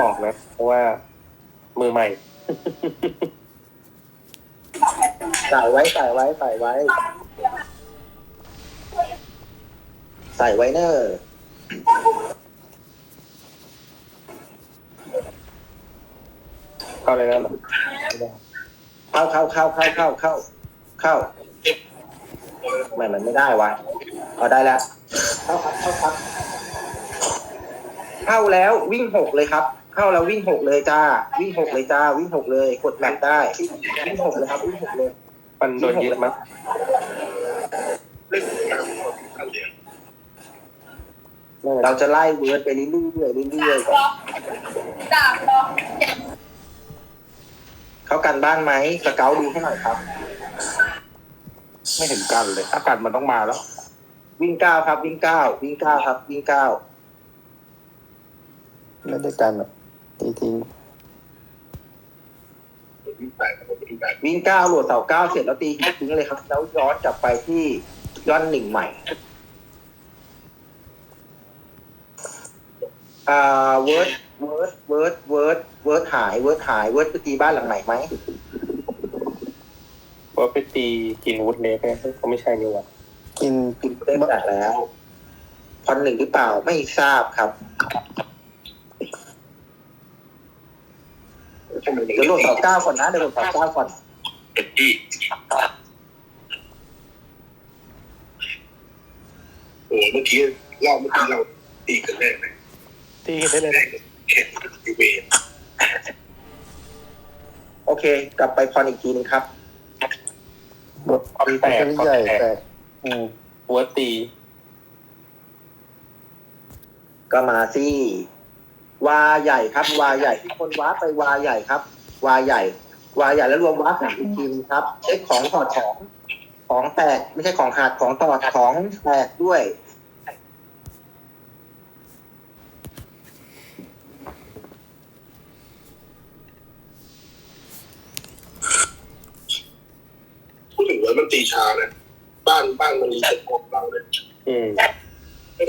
บอกนะ เพราะว่ามือใหม่ใส่ไว้ใส่ไว้ใส่ไว้ ใส่ไว้เนอร์เข้าเลยนะเหรอเข้าเข้าเข้าเข้าเข้าเข้าเข้าทำไมมันไม่ได้วะเอาได้แล้ว เข้าครับเข้าครับ เข้าแล้ววิ่งหกเลยครับ เข้าแล้ววิ่งหกเลยจ้า วิ่งหกเลยจ้า วิ่งหกเลย กดแมปได้วิ่งหกเลยครับวิ่งหกเลยมันโดนยึดมั้งเราจะไล่เวิร์ดไปเรื่อยๆเรื่อยๆก่อนเขากันบ้านไหมสเกลดูให้หน่อยครับ ไม่เห็นกันเลยอากาศมันต้องมาแล้ว วิ่งเก้าครับ วิ่งเก้าวิ่งเก้าครับ วิ่งเก้าไม่ได้กันหรอก ตีทิ้งวิ่งเก้าโหลดเสาเก้าเสร็จแล้วตีหินทิ้งเลยครับ แล้วย้อนกลับไปที่ย้อนหนึ่งใหม่อ่าเวิร์ดเวิร์ดเวิร์ดเวิร์ดเวิร์ดหายเวิร์ดหายเวิร์ดไปตีบ้านหลังไหนไหมเพราะไปตีกินวูดเล็กเนี่ยเขาไม่ใช่นี่หว่ากินกินเต้นจากแล้วพอนหนึ่งหรือเปล่าไม่ทราบครับ เดี๋ยวโหลดเสาเก้าก่อนนะเดี๋ยวโหลดเสาเก้าก่อนที่โอ้เมื่อกี้รอบเมื่อกี้เราตีกันแรกเลยตีได้เลยแรนะกแข่งยูเวนโอเค กลับไปพอนอีกทีนึงครับบทความแตกแตกความใหญ่แตกแตกอืมหัวตี ก็มาสิ วาใหญ่ครับ วาใหญ่ที่คนว้าไปวาใหญ่ครับ วาใหญ่ วาใหญ่แล้วรวมว้าสามอีกทีนึงครับเช็คของถอดของของแตกไม่ใช่ของขาดของถอดของแตกด้วยพูดถึงว่ามันตีช้านะบ้านบ้านมันมีเจ็ดของเราเลยอืมไม่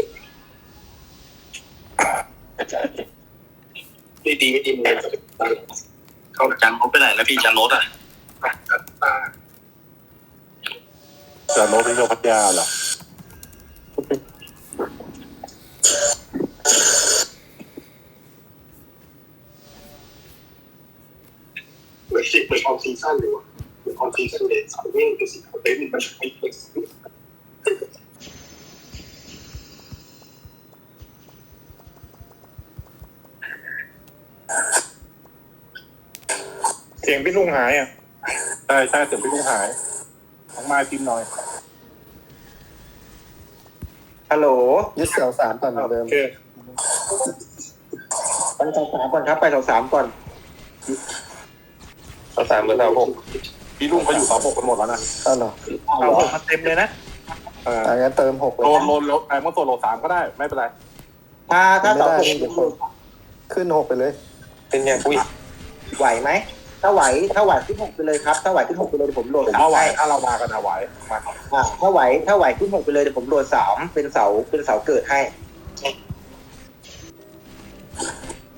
ดีไม่ดีมันเลยตั้งเขาจันเขาไปไหนแล้วพี่จันรถอะกันตาจะโน้ตที่โยพัทยาเหรอเหมือนสิเหมือนคอนซีซั่นเลยว่ะเหมือนคอนซีซั่นเลยสามเรื่องเป็นสิบเต็มมันไม่เป็น เสียงพี่ลุงหายอะใช่ใช่เสียงพี่ลุงหายของมาพิมพ์หน่อยฮัลโหลยึดเสาสามก่อนเหมือนเดิมโอเคไปเสาสามก่อนครับ ไปเสาสามก่อนเสาสามหรือเสาหกพี่ลุงเขาอยู่เสาหกกันหมดแล้วนะอ้าวเหรอเสาหกมันเต็มเลยนะเอออ่างั้นเติมหกเลยโลนโลนโลนไอ้เมื่อตัวโลสามก็ได้ไม่เป็นไรถ้าถ้าเสาหกไม่ได้ไม่ได้ขึ้นหกไปเลย เป็นยังอุ้ยไหวไหม ถ้าไหวถ้าไหวขึ้นหกไปเลยครับถ้าไหวขึ้นหกไปเลยเดี๋ยวผมโหลดผมสามว่าไหวให้ถ้าเรามากันอะไหวมาอ่าถ้าไหวถ้าไหวขึ้นหกไปเลยเดี๋ยวผมโหลดสามเป็นเสาเป็นเสาเกิดให้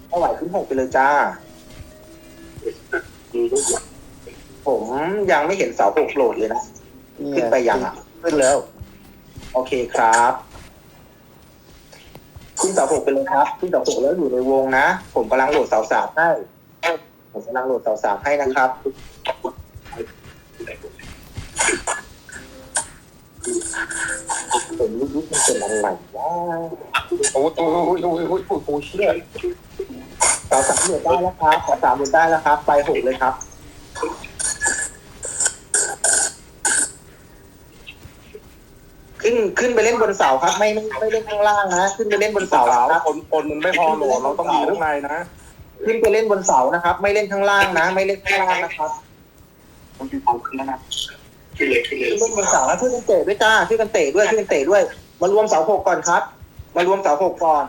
ถ้าไหวขึ้นหกไปเลยจ้าดูรูปหลังผมยังไม่เห็นเสาหกโหลดเลยนะนี่ขึ้นไปยังอะ ขึ้นแล้ว โอเคครับ ขึ้นเสาหกไปเลยครับ ขึ้นเสาหกแล้วอยู่ในวงนะ ผมกำลังโหลดเสาสามให้ ผมกำลังโหลดเสาสามให้นะครับผมรู้ๆมันเป็นอะไรวะโอ้ยโอ้ยโอ้ยโอ้ยโอ้ยโอ้ยเชี่ยเสาสามโหลดได้แล้วครับสาสามโหลดได้แล้วครับ ไปหกเลยครับขึ้นขึ้นไปเล่นบนเสาครับ ไม่ไม่ไม่เล่นข้างล่างนะ ขึ้นไปเล่นบนเสาครับคนคนมันไม่พอโหลดเราต้องมีข้างในนะ ขึ้นไปเล่นบนเสานะครับ ไม่เล่นข้างล่างนะ ไม่เล่นข้างล่างนะครับมันเป็นของขึ้นแล้วนะขึ้นเลยขึ้นเลยขึ้นเล่นบนเสาแล้วช่วยกันเตะด้วยจ้าช่วยกันเตะด้วยช่วยกันเตะด้วย มารวมเสาหกก่อนครับ มารวมเสาหกก่อน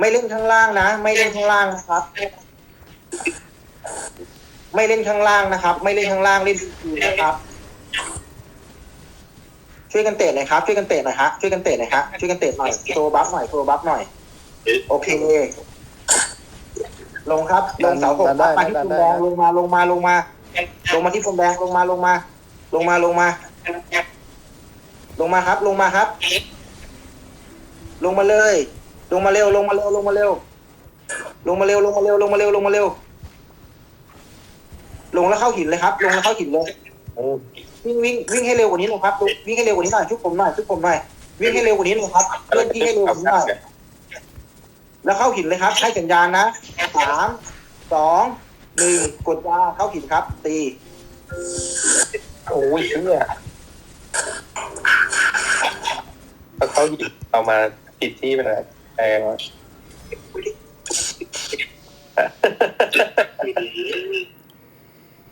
ไม่เล่นข้างล่างนะ ไม่เล่นข้างล่างนะครับ ไม่เล่นข้างล่างนะครับ ไม่เล่นข้างล่างเล่นทีนะครับ ช่วยกันเตะหน่อยครับ ช่วยกันเตะหน่อยฮะ ช่วยกันเตะหน่อยฮะ ช่วยกันเตะหน่อย โชว์บัฟหน่อย โชว์บัฟหน่อย โอเค ลงครับ ลงเสาหกครับมาที่พรมแดงลงมาลงมาลงมา ลงมาที่พรมแดงลงมาลงมา ลงมาลงมา ลงมาครับ ลงมาครับ ลงมาเลย ลงมาเร็ว ลงมาเร็วลงมาเร็ว ลงมาเร็วลงมาเร็วลงมาเร็วลงมาเร็ว ลงแล้วเข้าหินเลยครับ ลงแล้วเข้าหินเลยวิ่งวิ่งวิ่งให้เร็วกว่านี้หน่อยครับ วิ่งให้เร็วกว่านี้หน่อยชุบผมหน่อยชุบผมหน่อยวิ่งให้เร็วกว่านี้หน่อยครับเลื่อนที่ให้เร็วกว่านี้หน่อย แล้วเข้าหินเลยครับ ให้สัญญาณนะสามสองหนึ่งกดยาเข้าหินครับ ตีโอ้ยเชี่ยเขาหยิบเอามาผิดที่ไปเลยแพงวะ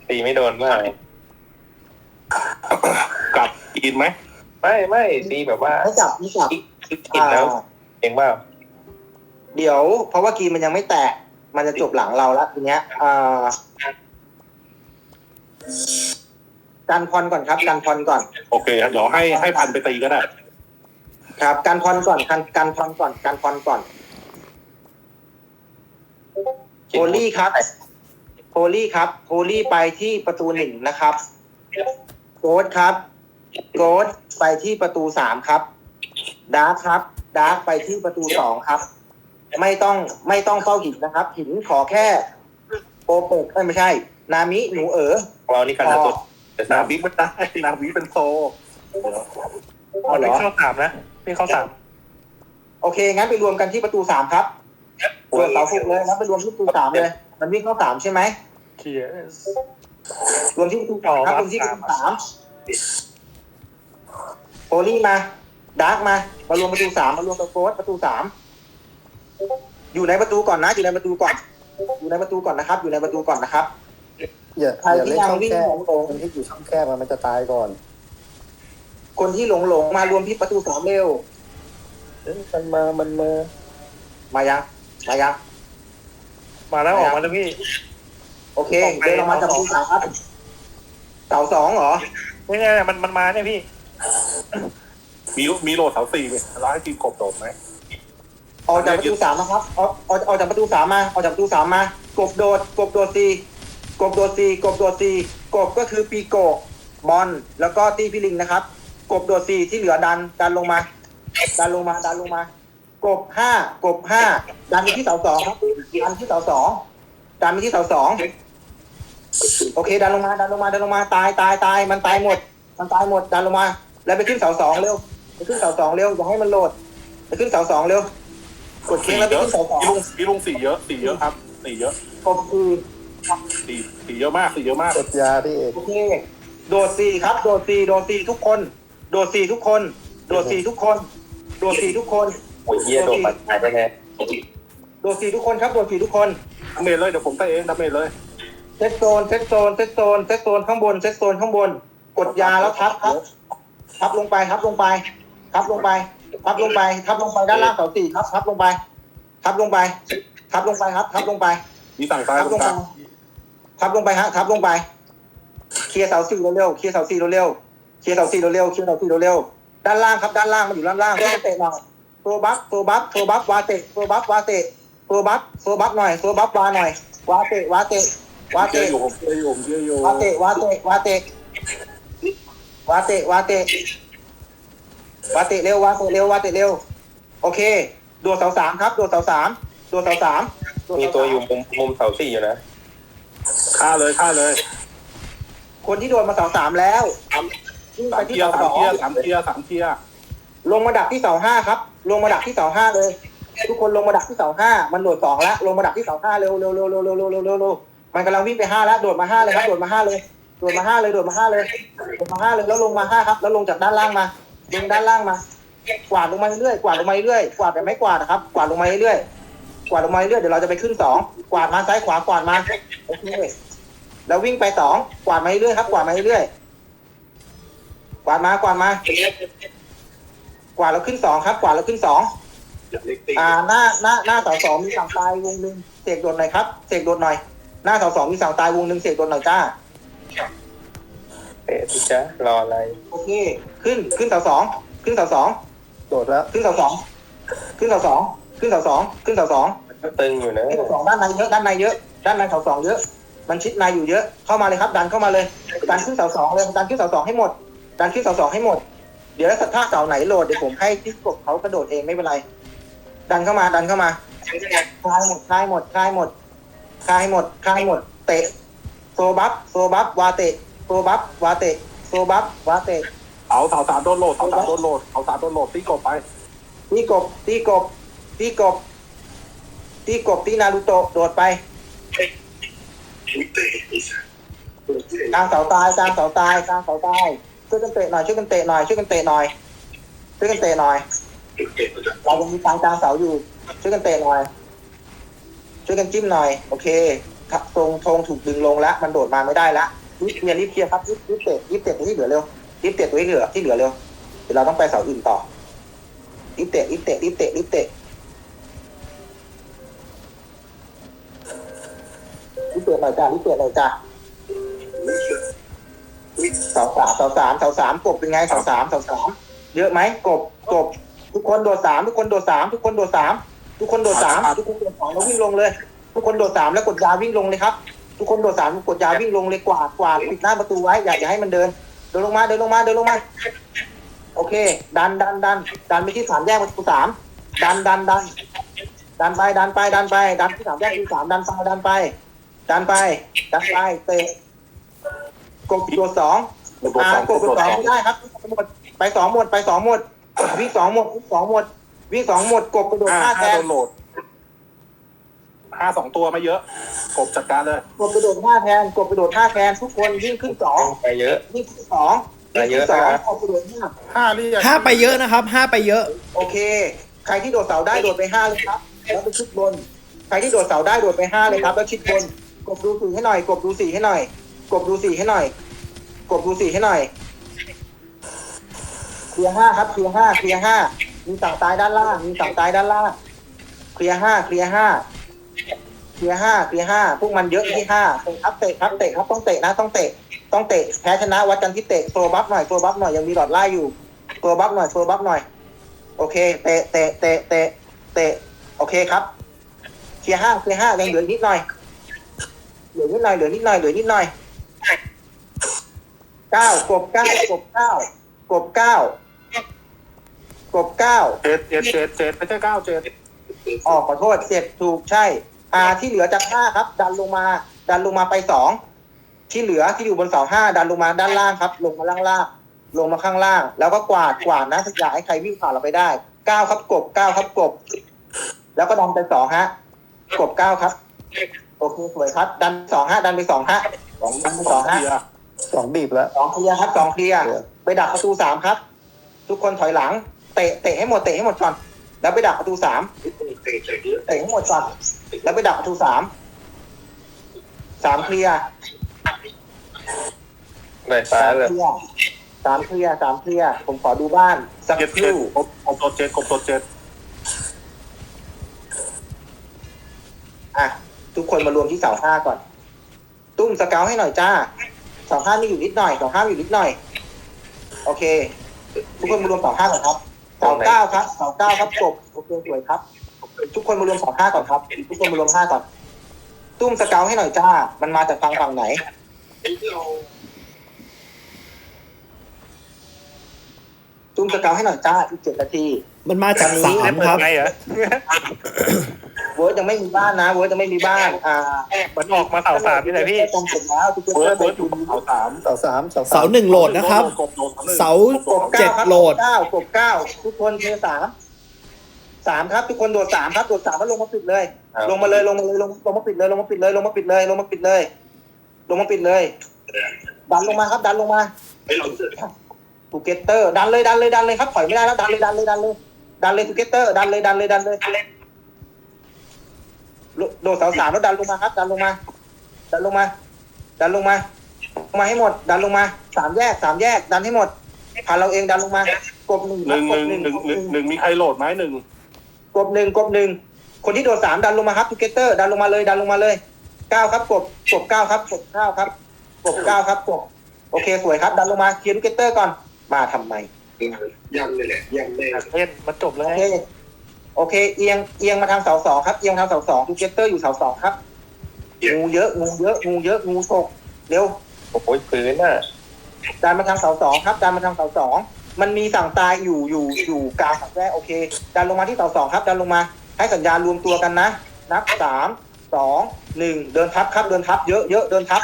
ตีไม่โดนมากกลับกินไหม ไม่ไม่ตีแบบว่าให้จับนี่จับกินแล้วอ่าเองว่า เดี๋ยว เพราะว่ากีมันยังไม่แตก มันจะจบหลังเราแล้วทีเนี้ยอ่าการพรก่อนครับ การพรก่อน โอเคเดี๋ยวให้ให้พันไปตีก็ได้ ครับ การพรก่อนการการพรก่อน การพรก่อนโพลี่ครับโพลี่ครับโพลี่ไปที่ประตูหนึ่งนะครับโกดครับโกดไปที่ประตูสามครับดาร์คครับดาร์คไปที่ประตูสองครับ ไม่ต้องไม่ต้องเข้าหินนะครับ หินขอแค่โอเปกเอ้ยไม่ใช่ นามิหนูเอ๋อของเรานี่ขนาดตัวแต่นาสามวิไม่ได้นาวิเป็นโซเอาเหรอเข้าสามนะไม่เข้าสามโอเค งั้นไปรวมกันที่ประตูสามครับรวมเสาหกเลยงั้นไปรวมที่ประตูสามเลย มันวิ่งเข้าสามใช่ไหมเคียรวมที่ประตูสามครับรวมที่ประตูสามโพลี่มาดาร์กมา มารวมประตูสามมารวมตัวโค้ดประตูสาม อยู่ในประตูก่อนนะ อยู่ในประตูก่อน อยู่ในประตูก่อนนะครับ อยู่ในประตูก่อนนะครับ อย่าใครอย่าที่เล่นยังช่องวิ่งแคบหลงหลงคนที่อยู่ช่องแคบมันมันจะตายก่อนคนที่หลงหลงมารวมที่ประตูสามเร็ว เอ้ยมันมา มันมา มายัง มายัง มาแล้วออกมาแล้วพี่ โอเค เดินออกมาจากประตูสามครับเสาสองเหรอไม่ไงมันมันมาเนี่ยพี่ มีมีโหลดเสาสี่ไหมเราให้ทีมกบโดดไหม ออกจากประตูสามนะครับออกออกออกจากประตูสามมาออกจากประตูสามมากบโดดกบโดดซีกบโดดซีกบโดดซีกบก็คือปีโกะบอลแล้วก็ตีพิลิงนะครับ กบโดดซีที่เหลือดันดันลงมา ดันลงมาดันลงมา กบห้ากบห้าดันไปที่เสาสองครับดันที่เสาสองดันไปที่เสาสองโอเค ดันลงมาดันลงมาดันลงมาตายตายตายมันตายหมด มันตายหมดดันลงมา แล้วไปขึ้นเสาสองเร็วไปขึ้นเสาสองเร็วอย่าให้มันโหลดไปขึ้นเสาสองเร็ว กดเค้สี่งแล้วไปเยอะขึ้นเสาสองพี่ลุงพี่ลุงสี่เยอะสี่เยอะครับสี่เยอะกบคือสี่สี่เยอะมากสี่เยอะมากกดยาพี่เอกโอเคโดดสี่ครับ โดดสี่โดดสี่ทุกคน โดดสี่ทุกคน โดดสี่ทุกคน โดดสี่ทุกคนโอ้ยเฮียโดนปัดหายไปแน่โดดสี่ทุกคนครับโดดสี่ทุกคนดาเมจเลยเดี๋ยวผมไปเองดาเมจเลยเซตโซนเซตโซนเซตโซนเซตโซนข้างบนเซตโซนข้างบน กดยาแล้วทับครับทับลงไปทับลงไปทับลงไป ทับลงไป ทับลงไปด้านล่างเสาสี่ครับทับลงไป ทับลงไป ทับลงไปครับ ทับลงไปมีสั่งซ้ายทับตลรงงไปกลางทับลงไปฮะทับลงไป เคลียร์เสาสี่เร็วๆเคลียร์เสาสี่เร็วๆเคลียร์เสาสี่เร็วๆเคลียร์เสาสี่เร็วๆด้านล่างครับด้านล่างมันอยู่ด้านล่างที่จะเตะหน่อยตัวบัฟตัวบัฟตัวบัฟวาเตะตัวบัฟวาเตะตัวบัฟตัวบัฟหน่อยตัวบัฟวาหน่อยวาเตะวาเตะวาเชื่อเตะอยู่ผมเชื่ออยู่ผมเชื่ออยู่วาเตะวาเตะวาเตะวาเตะวาเตะ วาเตะเร็ววาเตะเร็ววาเตะเร็ว โอเคโดดเสาสามครับโดดเสาสามโดดเสาสามโดดมีเสาตัวสามอยู่มุมมุมเสาสี่อยู่นะฆ่าเลยฆ่าเลยคนที่โดนมาเสาสามแล้ววิ่งสาไปมที่เทียร์เสาสาสมองเทียร์สามเทียร์สามเทียร์ลงมาดักที่เสาห้าครับ ลงมาดักที่เสาห้าเลย ทุกคนลงมาดักที่เสาห้ามันโดดสองแล้วลงมาดักที่เสาห้าเร็วเร็วเร็วเร็วเร็วเร็วเร็วเร็วเร็วมันกำลังวิ่งไปห้าแล้วโดดมาห้าเลยครับโดดมาห้าเลยโดดมาห้าเลยโดดมาห้าเลยโดดมาห้าเลยแล้วลงมาห้าครับ แล้วลงจากด้านล่างมา ลงด้านล่างมากวาดลงมาเรื่อยกวาดลงมาเรื่อยกวาดแต่ไม่กวาดนะครับ กวาดลงมาเรื่อยกวาดลงมาเรื่อยเดี๋ยวเราจะไปขึ้นสองกวาดมาซ้ายขวากวาดมาโอเคแล้ววิ่งไปสองกวาดมาเรื่อยครับ กวาดมาเรื่อยกวาดมากวาดมากวาดแล้วขึ้นสองครับ กวาดแล้วขึ้นสองอ่าหน้าหน้าหน้าเสาสองมีสั่งตายวงหนึ่งเสกโดดหน่อยครับเสกโดดหน่อย หน้าเสาสองมีสั่งตายวงหนึ่งเสกโดดหน่อยจ้า เตะพี่จ๊ะรออะไรโอเค ขึ้นขึ้นเสาสองขึ้นเสาสองโดดแล้วขึ้นเสาสองขึ้นเสาสองขึ้นเสาสองขึ้นเสาสองตึงอยู่นะสองด้านในเยอะด้านในเยอะด้านในเสาสองเยอะ มันชิดในอยู่เยอะเข้ามาเลยครับ ดันเข้ามาเลยดันขึ้นเสาสองเลยดันขึ้นเสาสองให้หมด ดันขึ้นเสาสองให้หมด เดี๋ยวถ้าเสาไหนโหลดเดี๋ยวผมให้ที่กบเขากระโดดเองไม่เป็นไร ดันเข้ามาดันเข้ามาคลายหมดคลายหมดคลายหมดคลายหมดคลายหมดเตะโซบัฟโซบัฟวาเตะ โซบัฟวาเตะโซบัฟวาเตะเอาเสาสามโดนโหลดเสาสามโดนโหลดเสาสามโดนโหลดตีกบไปตีกบตีกบตีกบตีกบตีนารูโตะโดดไปวิเตะไอ้สัสกลางเสาตายกลางเสาตายกลางเสาตายช่วยกันเตะหน่อยช่วยกันเตะหน่อยช่วยกันเตะหน่อยช่วยกันเตะหน่อยเตะมันจะเรายังมีกลางกลางเสาอยู่ช่วยกันเตะหน่อยช่วยกันจิ้มหน่อย โอเคครับตรงธงถูกดึงลงแล้วมันโดดมาไม่ได้ละ รีบเคลียร์รีบเคลียร์ครับรีบเตะรีบเตะตัวที่เหลือเร็วรีบเตะตัวที่เหลือที่เหลือเร็วเดี๋ยวเราต้องไปเสาอื่นต่อรีบเตะรีบเตะรีบเตะรีบเตะรีบเตะหน่อยจ้ารีบเตะหน่อยจ้าเสาสามเสาสามเสาสามกบเป็นไงเสาสามเสาสามเยอะไหมกบกบทุกคนโดดสามทุกคนโดดสามทุกคนโดดสามทุกคนโดดสามทุกคนโดดสองแล้ววิ่งลงเลย ทุกคนโดดสามแล้วกดยาวิ่งลงเลยครับ ทุกคนโดดสามกดยาวิ่งลงเลยกวาดกวาดปิดหน้าประตูไว้อย่าอย่าให้มันเดิน เดินลงมาเดินลงมาเดินลงมา โอเค ดันดันดันดันไปที่สามแยกประตูสามดันดันดันดันไปดันไปดันไป ดันที่สามแยกประตูสามดันไปดันไป ดันไปดันไปเตะกบตัวสองโดนอ่าสองกดไปสองไม่ได้ครับหมดไปสองหมดไปสองหมดวิ่งสองหมดวิ่งสองหมดวิ่งสองหมดกบกระโดดห้าห้าแทห้านโดนโหลดห้าสองตัวไม่เยอะ กบจัดการเลย กบกระโดดห้าแทน กบกระโดดห้าแทน ทุกคนวิ่งขึ้นสองไปเยอะวิ่งขึ้นสองไปเยอะวิ่งขึ้นสองนะกบกระโดดห้าห้าเรียกห้าไปเยอะนะครับห้าไปเยอะ โอเค ใครที่โดดเสาได้โดดไปห้าเลยครับ แล้วไปชิดบน ใครที่โดดเสาได้โดดไปห้าเลยครับ แล้วชิดบน กบดูสี่ให้หน่อย กบดูสี่ให้หน่อย กบดูสี่ให้หน่อย กบดูสี่ให้หน่อย เคลียร์ห้าครับ เคลียร์ห้า เคลียร์ห้า มีสั่งตายด้านล่าง มีสั่งตายด้านล่าง เคลียร์ห้า เคลียร์ห้า เคลียร์ห้าเคลียร์ห้าพวกมันเยอะที่ห้าเตะครับเตะครับเตะครับต้องเตะนะต้องเตะต้องเตะแพ้ชนะวัดกันที่เตะโซบัฟหน่อยโซบัฟหน่อยยังมีหลอดไล่อยู่โซบัฟหน่อยโซบัฟหน่อย โอเค เตะเตะเตะเตะเตะโอเคครับเคลียร์ห้าเคลียร์ห้ายังเหลือนิดหน่อยเหลือนิดหน่อยเหลือนิดหน่อยเหลือนิดหน่อยเก้ากบเก้ากบเก้ากบเก้ากบเก้าเจ็ดเจ็ดเจ็ดเจ็ดไม่ใช่เก้าเจ็ดอ๋อขอโทษเจ็ดถูกใช่ อ่าที่เหลือจากห้าครับ ดันลงมา ดันลงมาไปสองที่เหลือที่อยู่บนเสาห้าดันลงมาด้านล่างครับ ลงมาล่างล่างลงมาข้างล่าง แล้วก็กวาดกวาดนะอย่าให้ใครวิ่งผ่านเราไปได้เก้าครับกบเก้าครับกบ แล้วก็ดันไปสองฮะกบเก้าครับโอเคสวยครับ ดันสองฮะดันไปสองฮะสองดันไปสสอองงฮะเทียร์สองบีบแล้วสองเคลียร์ครับสองเคลียร์ไปดักประตูสามครับ ทุกคนถอยหลัง เตะเตะให้หมดเตะให้หมดก่อน แล้วไปดักประตูสาม เตะใจเยอะเตะให้หมดก่อนแล้วไปดักประตูสามสามเคลียร์ไหนซ้าสายมเลยเคลียร์สามเคลียร์สามเคลียร์ผมขอดูบ้าน สักเจ็ดคเจ็ดรู่ กบกบตัวเจ็ดกบตัวเจ็ดอะ ทุกคนมารวมที่เสาห้าก่อน ตุ้มสเกลให้หน่อยจ้าเสาห้ามีอยู่นิดหน่อยเสาห้ามีอยู่นิดหน่อย โอเค ทุกคนมารวมเสาห้าก่อนครับเสาเก้าครับเสาเก้าครับกบโอเคสวยครับ ทุกคนมารวมเสาห้าก่อนครับ ทุกคนมารวมห้าก่อน ตุ้มสเกลให้หน่อยจ้า มันมาจากฝั่งฝั่งไหนไอ้เราตุ้มสเกลให้หน่อยจ้าอีกเจ็ดนาทีมันมาจากสามครับไงเหรอเวิร์ดยังไม่มีบ้านนะเวิร์ดยังไม่มีบ้าน อ่ามันออกมาเสาสามนี่ไหนพี่ตรงเสร็จแล้วทุกคนเบิร์ดไปเบิร์ดอดูยู่เสาสามเสาสามเสาเสาหนึ่งโหลดนะครับกบโหลดหนึ่งเสากบเจ็เก้าดครับโหลดกบเก้ากบเก้าทุกคนเทสาม สามครับ ทุกคนโดดสามครับโดดสามแล้วลงมาปิดเลยลงมาเลยลงมาเลยลงลงมาปิดเลยลงมาปิดเลยลงมาปิดเลยลงมาปิดเลย ลงมาปิดเลย ดันลงมาครับ ดันลงมาไอ้เราเสือทูเกเตอร์ดันเลยดันเลยดันเลยครับถอยไม่ได้แล้วดันเลยดันเลยดันเลยดันเลยทูเกเตอร์ดันเลยดันเลยดันเลยโดดเสาสามแล้วดันลงมาครับ ดันลงมา ดันลงมา ดันลงมาลงมาให้หมด ดันลงมาสามแยกสามแยก ดันให้หมดผ่านเราเองดันลงมากบหนึ่งหนึ่งกหบนึ่งหนึ่งหนึ่งหนึ่งมีใครโหลดไหมหนึ่ง กบหนึ่งกบหนึ่งคนที่โดดสามดันลงมาครับทูเกเตอร์ดันลงมาเลยดันลงมาเลยเก้าครับกบกบเก้าครับกบเก้าครับกบเก้าครับกบโอเคสวยครับ ดันลงมาเคลียร์ทูเกเตอร์ก่อนมาทำไมยังเลยแหละยังแน่เล่นมันจบเลโอยเคโโอเคเอียงเอียงมาทางเสาสองครับเอียงทางเสาสองทูเกเตอร์อยู่เสาสองครับงูเยอะงูเยอะงูเยอะงูฉกเร็วโอ้ยพื้นอะดันมาทางเสาสองครับดันมาทางเสาสอง มันมีสั่งตายอยู่อยู่อยู่กลางสังแรกโอเค ดันลงมาที่เสาสองครับ ดันลงมา ให้สัญญาณรวมตัวกันนะ นับสามสองหนึ่งเดินทับครับ เดินทับเยอะเยอะเดินทับ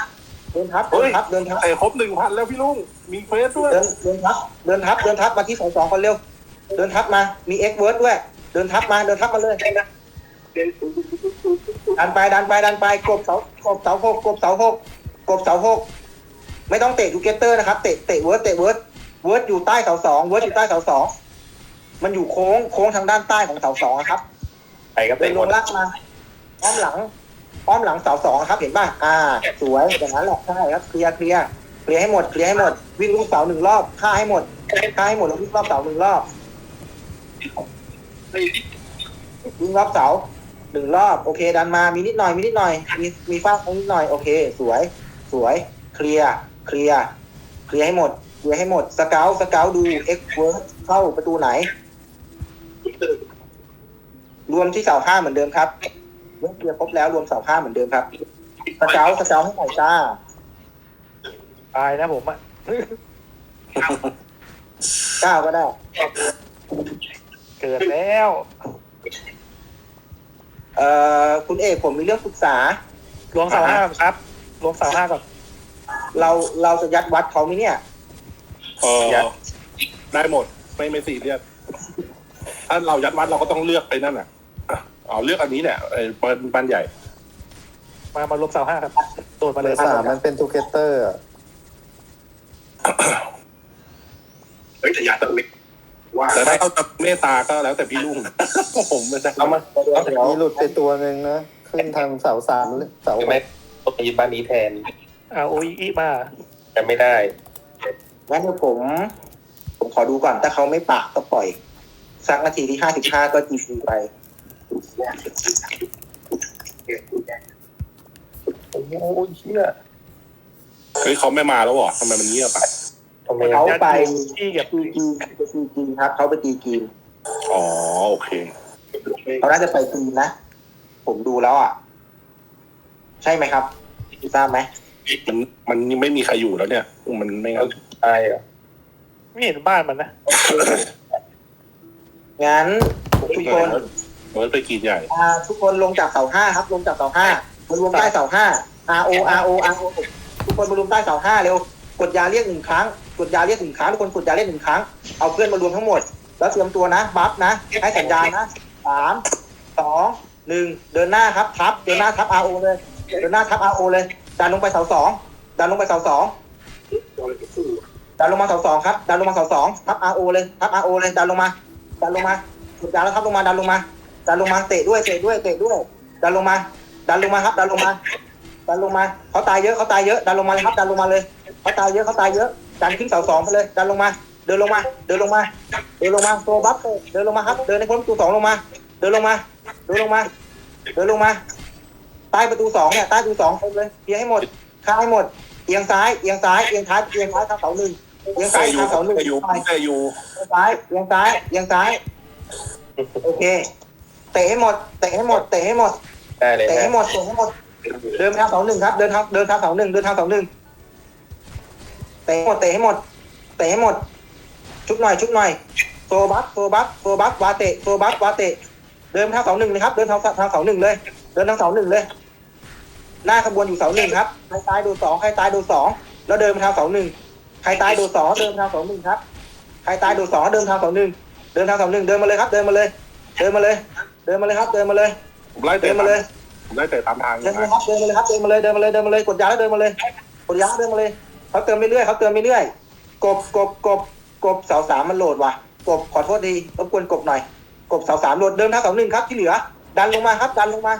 เดินทับเดินทับเดินทับเตะครบหนึ่งพันแล้วพี่ลุงมีเฟสด้วยเดินเดินทับเดินทับเดินทับมาที่เสาสองคนเร็ว เดินทับมา มีเอ็กเวิร์ดด้วย เดินทับมาเดินทับมาเลยดันไปดันไปดันไปกบเสากบเสาหกกบเสาหกกบเสาหกไม่ต้องเตะทูเกเตอร์นะครับ เตะเตะเวิร์ดเตะเวิร์ด เวิร์ดอยู่ใต้เสาสองเวิร์ดอยู่ใต้เสาสองมันอยู่โค้งโค้งทางด้านใต้ของเสาสองอะครับไปก็เดิเตะนหลมงดลากมาอ้อมหลังอ้อมหลังเสาสองอะครับ เห็นป่ะอ่า สวยอย่างนั้นแหละใช่ครับเคลียร์เคลียร์เคลียร์ให้หมดเคลียร์ให้หมด วิ่งรอบเสาหนึ่งรอบฆ่าให้หมดฆ่าให้หมดแล้ววิ่งรอบเสาหนึ่งรอบวิ่งรอบเสาหนึ่งรอบโอเค ดันมามีนิดหน่อยมีนิดหน่อยมีมีฟาดตรงนิดหน่อยโอเค สวย สวย เคลียร์เคลียร์เคลียร์ให้หมด เคลียร์ให้หมดสเกลสเกลดูเอ็กเวิร์เข้าประตูไหน รวมที่เสาห้าเหมือนเดิมครับเมื่อเคลียร์ครบแล้วรวมเสาห้าเหมือนเดิมครับสเกลสเกลให้หน่อยจ้าตายนะผมอะเก้าก็ได้ เกิดแล้ว เอ่อคุณเอกผมมีเรื่องปรึกษา รวมเสาห้าครับ รวมเสาห้าก่อน เราเราจะยัดวัดเขาไหมเนี่ย เออได้หมด ไม่ไม่สี่เรียกถ้าเรายัดวัดเราก็ต้องเลือกไปนั่นน่ะอะเอาเลือกอันนี้แหละไอ้เปิ้ลบ้านใหญ่ มามารวมเสาห้าครับโดดมาเบเลอยร์สามมันเป็นทูเกเตอร์อะเฮ้ยแต่อยากต้องไม่ว่าแต่ถ้าเขาจะเมตตาก็แล้วแต่พี่ลุงผมไม่ได้เอามาเดี๋ยวเดี๋ยวมีหลุดไปตัวหนึ่งนะ ขึ้นทางเสาสามเสาหรือไม่ต้องยึดบ้านนี้แทนเอาโออีมาแต่ไม่ได้ งั้นเดี๋ยวผม ผมขอดูก่อน ถ้าเขาไม่ปากก็ปล่อย สักนาทีที่ห้าสิบห้าก็จีซีไปโอ้โหเชี่ยเฮ้ยเขาไม่มาแล้วเหรอทำไมมันเงียบอะทำไมเขาไปที่เก็บตีกีนไปตีกีนครับ เขาไปตีกีนอ๋อโอเคเขาน่าจะไปกีนนะ ผมดูแล้วอะ ใช่ไหมครับทราบไหมมันมันไม่มีใครอยู่แล้วเนี่ย มันไม่งั้น ตายเหรอไม่เห็นบ้านมันนะงั้นทุกคนเมิร์ดไปกินใหญ่อ่าทุกคนลงจากเสาห้าครับ ลงจากเสาห้ามารวมใต้เสาห้า R O R O R O ทุกคนมารวมใต้เสาห้าเร็วกดยาเรียกหนึ่งครั้งกดยาเรียกหนึ่งครั้งทุกคนกดยาเรียกหนึ่งครั้งเอาเพื่อนมารวมทั้งหมด แล้วเตรียมตัวนะบัฟนะให้สัญญาณนะสามสองหนึ่งเดินหน้าครับทับเดินหน้าทับ R O เลยเดินหน้าทับ R O เลยดันลงไปเสาสองดันลงไปเสาสอง ดันลงมาเสาสองครับ ดันลงมาเสาสองทับ R O เลยทับ R O เลย ดันลงมา ดันลงมากดยาแล้วทับลงมา ดันลงมา ดันลงมา เตะด้วย เตะด้วย เตะด้วย ดันลงมา ดันลงมาครับ ดันลงมา ดันลงมา เขาตายเยอะ เขาตายเยอะ ดันลงมาเลยครับ ดันลงมาเลย เขาตายเยอะ เขาตายเยอะ ดันขึ้นเสาสองไปเลย ดันลงมา เดินลงมา เดินลงมา เดินลงมาโซบัฟเดินลงมาครับ เดินในพ้นประตูสองลงมา เดินลงมา เดินลงมา เดินลงมา ใต้ประตูสองเนี่ย ใต้ประตูสองเต็มเลยเคลียร์ให้หมดฆ่าให้หมด เอียงซ้ายเอียงซ้ายเอียงซ้ายเอียงซ้ายทางเสาหนึ่งเอียงใครซ้ายอยู่ทางเสาหนึ่งใครอยู่ใครอยู่เอียงซ้ายเอียงซ้ายเอียงซ้ายโอเคเตะให้หมดเตะให้หมดเตะให้หมดได้เลยเตะนะให้หมดเตะให้หมด เดินทางเสาหนึ่งครับ เดินทางเดินทางเสาหนึ่งเดินทางเสาหนึ่งเตะให้หมดเตะให้หมดเตะให้หมด ชุบหน่อยชุบหน่อยโซบัสโซบัสโซบัสวาเตะโซบัสวาเตะเดินทางเสาหนึ่งเลยครับ เดินทางทางเสาหนึ่งเลย เดินทางเสาหนึ่งเลย หน้าขบวนอยู่เสาหนึ่งครับใครตายดูสองใครตายดูสองแล้วเดินไปทางเสาหนึ่งใครตายดูสองเดินไปทางเสาหนึ่งครับใครตายดูสองเดินทางเสาหนึ่งเดินทางเสาหนึ่งเดินมาเลยครับ เดินมาเลย เดินมาเลย เดินมาเลยครับ เดินมาเลยผมไล่เดิเตะนมาเลยผมไล่เตะตามทางอเดิยู่นมาเลยนะครับเดินมาเลยครับเดินมาเลยเดินมาเลยเดินมาเลยกดยาแล้วเดินมาเลยกดยาแล้วเดินมาเลยเขาเติมไปเรื่อยเขาเติมไปเรื่อยกบกบกบกบเสาสามมันโหลดว่ะกบขอโทษดีรบกวนกบหน่อยกบเสาสามโหลดเดินทางเสาหนึ่งครับที่เหลือ ดันลงมาครับ ดันลงมา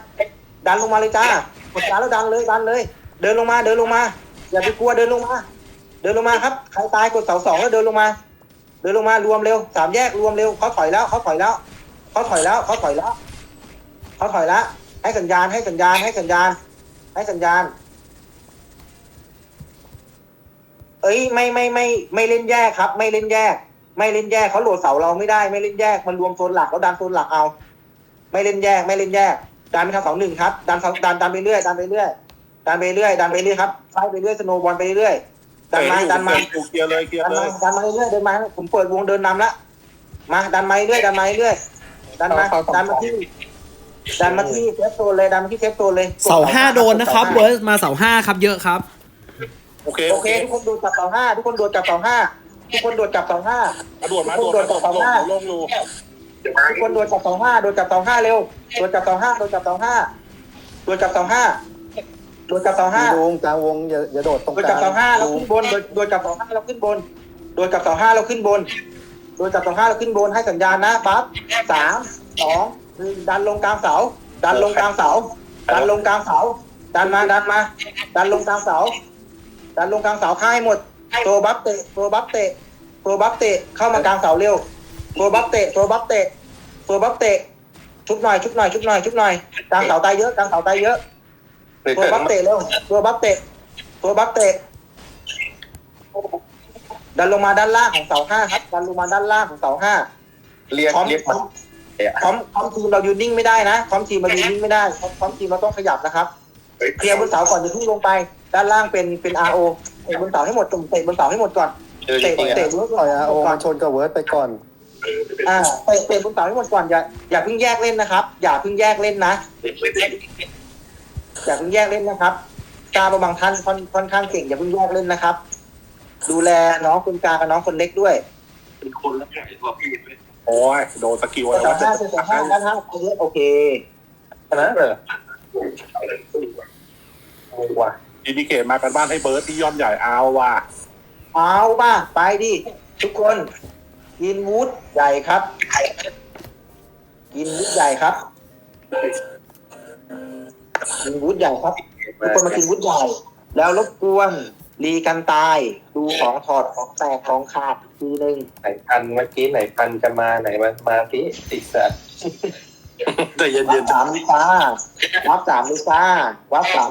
ดันลงมาเลยจ้า กดยาแล้วดันเลยดันเลย เดินลงมาเดินลงมา อย่าไปกลัวเดินลงมา เดินลงมาครับใครตายกดเสาสองแล้วเดินลงมา เดินลงมารวมเร็วสามแยกรวมเร็วเขาถอยแล้วเขาถอยแล้วเขาถอยแล้วเขาถอยแล้วเขาถอยแล้วให้สัญญาณให้สัญญาณให้สัญญาณ ให้สัญญาณ เอ้ยไม่ไม่ไม่ไม่เล่นแยกครับ ไม่เล่นแยก ไม่เล่นแยกเขาโหลดเสาเราไม่ได้ ไม่เล่นแยกมันรวมโซนหลักแล้วดันโซนหลักเอา ไม่เล่นแยกไม่เล่นแยก ดันไปทางเสาหนึ่งครับ ดันเสาดันดันไปเรื่อยดันไปเรื่อยดันไปเรื่อยดันไปเรื่อยครับไล่ไปเรื่อยสโนว์บอลไปเรื่อยดันมาดันมาเคลียร์เลยเคลียร์ดันเลมายดันมาเรื่อยเดินมาผมเปิดวงเดินนำละมาดันมาเรื่อยดันมาเรื่อยดันมาดันมาที่ดันมาที่เซฟโซนเลยดันมาที่เซฟโซนเลยเสาห้าโดนนะครับเวิร์สมาเสาห้าครับเยอะครับ โอเคโอโอเคเค ทุกคนโดดจับเสาห้าทุกคนโดดจับเสาห้าทุกคนโดดจับเสาห้ามาด่วนมาด่วนมาด่วนลงลงดูเดี๋ยวมา ทุกคนโดดจับเสาห้าโดดจับเสาห้าเร็วโดดจับเสาห้าโดดจับเสาห้าโดดจับเสาห้าโดดจับเสาห้าดูกลางวงอย่าอย่าโดดตรงโดดกจับลางเสาห้าเราดูขึ้นบนโดดโดดจับเสาห้าเราขึ้นบนโดดจับเสาห้าเราขึ้นบนโดดจับเสาห้าเราขึ้นบนให้สัญญาณนะปั๊บสามสองหนึ่งดันลงกลางเสา ดันลงกลางเสา ดันลงกลางเสา ดันมาดันมา ดันลงกลางเสา ดันลงกลางเสาค่ายหมดตัวบัฟเตะตัวบัฟเตะตัวบัฟเตะเข้ามากลางเสาเร็ว ตัวบัฟเตะตัวบัฟเตะตัวบัฟเตะชุบหน่อยชุบหน่อยชุบหน่อยชุบหน่อยกลางเสาตายเยอะกลางเสาตายเยอะหรือตัวบัฟเตะเร็วตัวบัฟเตะตัวบัฟเตะดันลงมาด้านล่างของเสาห้าครับดันลงมาด้านล่างของเสาห้าเรียกพร้อมเรียกพร้มาอมพร้อมพร้อมทีมเรายืนนิ่งไม่ได้นะพร้อมทีมเรายืนนิ่งไม่ได้พร้อมพร้อมทีมเราต้องขยับนะครับเคลียร์บนเสาก่อนอย่าเพิ่งลงไป ด้านล่างเป็นเป็น RO เตะบนเสาให้หมดจุ่มเตะบนเสาให้หมดก่อนเจอจเตะริงๆเตะอะบนปล่อยอาโอก่อมานชนกับเวิร์ดไปก่อน อ่าเตะเตะบนเสาให้หมดก่อนอย่าอย่าเพิ่งแยกเล่นนะครับ อย่าเพิ่งแยกเล่นนะอย่าเพิ่งแยกเล่นนะครับกาบางท่านค่อนค่อนข้างเก่งอย่าเพิ่งแยกเล่นนะครับ ดูแลน้องคนกลางกับน้องคนเล็กด้วย เป็นคนแล้วเนี่ยตัวพี่เลยโอ้ยโดนสกิลอะไรสองวะห้าสองห้าด้านห้าโอเคขนาดนั้นเลยอะไรสู้อะโอ้ว่ะอินดิเคตมากันบ้านให้เบิร์ดที่ย่อมใหญ่เอาว่ะเอาป่ะไปดิทุกคน กินวูดใหญ่ครับ กินวูดใหญ่ครับ กินวูดใหญ่ครับทุกคนมากินวุ้นใหญ่ แล้วรบกวนรีกันตาย ดูของถอดของแตกของขาดอีกทีหนึ่งไหนพันเมื่อกี้ไหนพันจะมาไหนมามาที่ติดสัตว์ใจเย็วัดนสามลิซ่าวัดสามลิซ่าวัดสาม